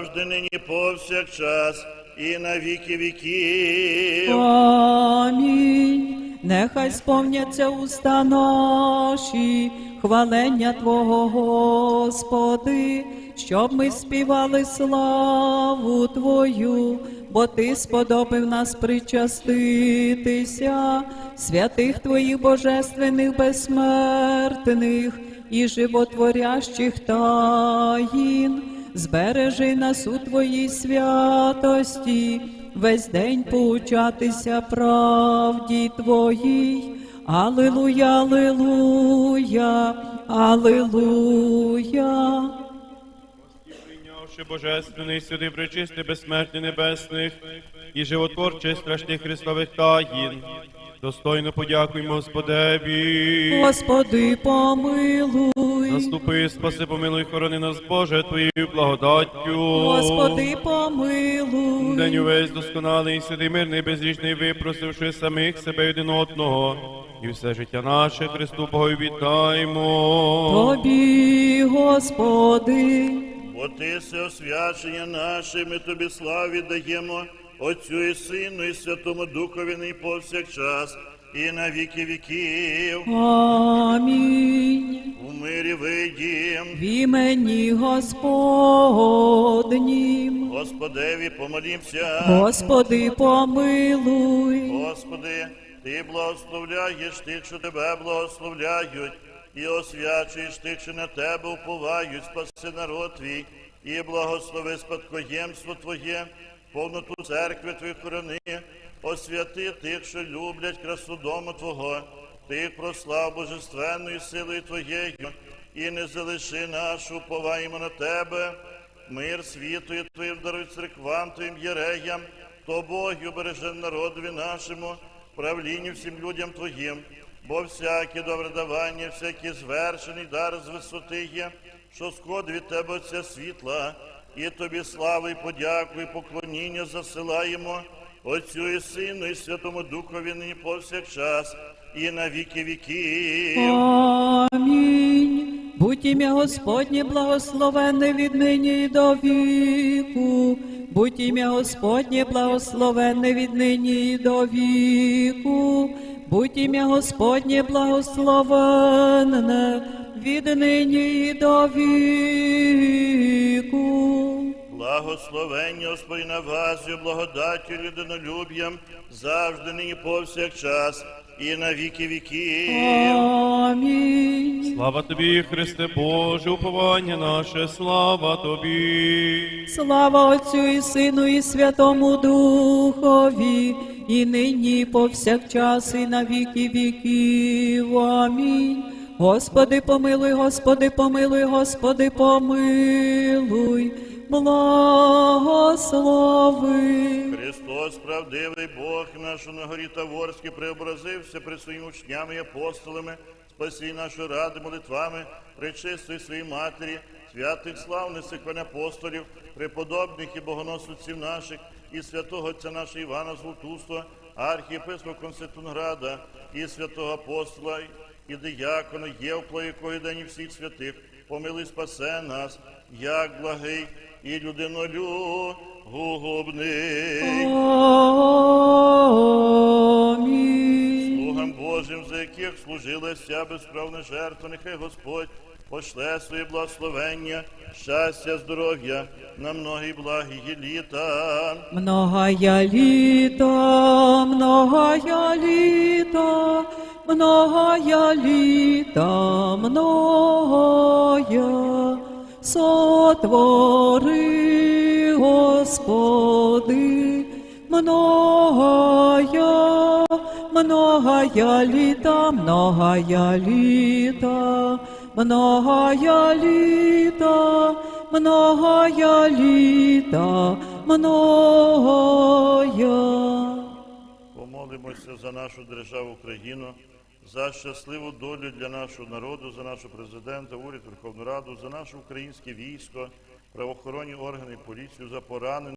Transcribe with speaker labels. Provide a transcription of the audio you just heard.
Speaker 1: завжди нині повсякчас і на віки віків.
Speaker 2: Амінь. Нехай сповняться уста наші, хвалення Твого, Господи, щоб ми співали славу Твою, бо Ти сподобив нас причаститися, святих Твоїх божественних безсмертних і животворящих таїн. Збережи нас у Твоїй святості, весь день поучатися правді Твоїй. Аллилуйя, Аллилуйя, алилуя.
Speaker 3: Прийнявши божественний сюди причисти безсмертний небесних і животворчих страшних Христових таїн, достойно подякуємо Господеві.
Speaker 2: Господи, помилуй,
Speaker 3: Наступи, спаси, помилуй, хорони нас, Боже, Твоєю благодаттю.
Speaker 2: Господи, помилуй.
Speaker 3: День увесь досконалий, сидий мирний, безрічний, випросивши самих себе один одного, і все життя наше Христу Богу вітаємо.
Speaker 2: Тобі, Господи,
Speaker 1: Бо ти все освячення наше, ми тобі славі даємо, Отцю і Сину, і Святому Духові нині повсякчас, і на віки віків.
Speaker 2: амінь.
Speaker 1: У мирі вийдім.
Speaker 2: В імені Господнім.
Speaker 1: Господеві помолімся.
Speaker 2: Господи, помилуй,
Speaker 1: Господи, Ти благословляєш тих, що тебе благословляють, і освячуєш тих, що на тебе уповають, спаси народ твій, і благослови спадкоємство Твоє, повноту церкви Твої хорони, освяти тих, що люблять красу дому Твого, тих прослав божественною силою Твоєю, і не залиши нашу, уповаємо на Тебе. Мир світу і Твоїм даруй церквам Твоїм єреям, Тобою береже народові нашому, правлінню всім людям Твоїм, бо всяке добре давання, всякий звершений дар з висоти є, що сход від Тебе Отця світла, і Тобі славу і подяку, і поклоніння засилаємо, Отцю і Сину, і Святому Духові нині повсякчас, і на віки віків.
Speaker 2: амінь. Будь ім'я Господнє благословенне від нині і до віку. Будь ім'я Господнє благословенне від нині і до віку. Будь ім'я Господнє благословенне від нині і до віку.
Speaker 1: Благословення Господь на вас і благодаттю людинолюб'ям завжди нині повсякчас і на віки віків.
Speaker 2: Амінь.
Speaker 3: Слава тобі, Христе Боже, уповання наше, слава тобі.
Speaker 2: Слава Отцю і Сину, і Святому Духові, і нині, і повсякчас, і на віки віків. Амінь. Господи, помилуй, Господи, помилуй, Господи, помилуй, благослови.
Speaker 1: Христос, правдивий Бог наш на горі Таворській преобразився при своїми учнями і апостолами, спасі нашу ради молитвами, причистої своїй матері, святих славних сиквань апостолів, преподобних і богоносців наших, і святого Отця нашого Івана Златуства, архієпископа Конститунграда, і святого апостола, і диякона Євкла, якої дані всіх святих, помилуй спасе нас, як благий і людинолюбний.
Speaker 2: Амінь.
Speaker 1: Слугам Божим, за яких служила вся безправна жертва, нехай Господь пошле своє благословення, щастя, здоров'я на многі благі літа.
Speaker 2: Многая літа, многая літа, многая літа, многая, сотвори, Господи, многая, многая літа, многая літа, многая літа, многая літа, многая.
Speaker 1: Помолимося за нашу державу Україну, за щасливу долю для нашого народу, за нашого президента, уряд, Верховну Раду, за наше українське військо, правоохоронні органи, поліцію, за поранених.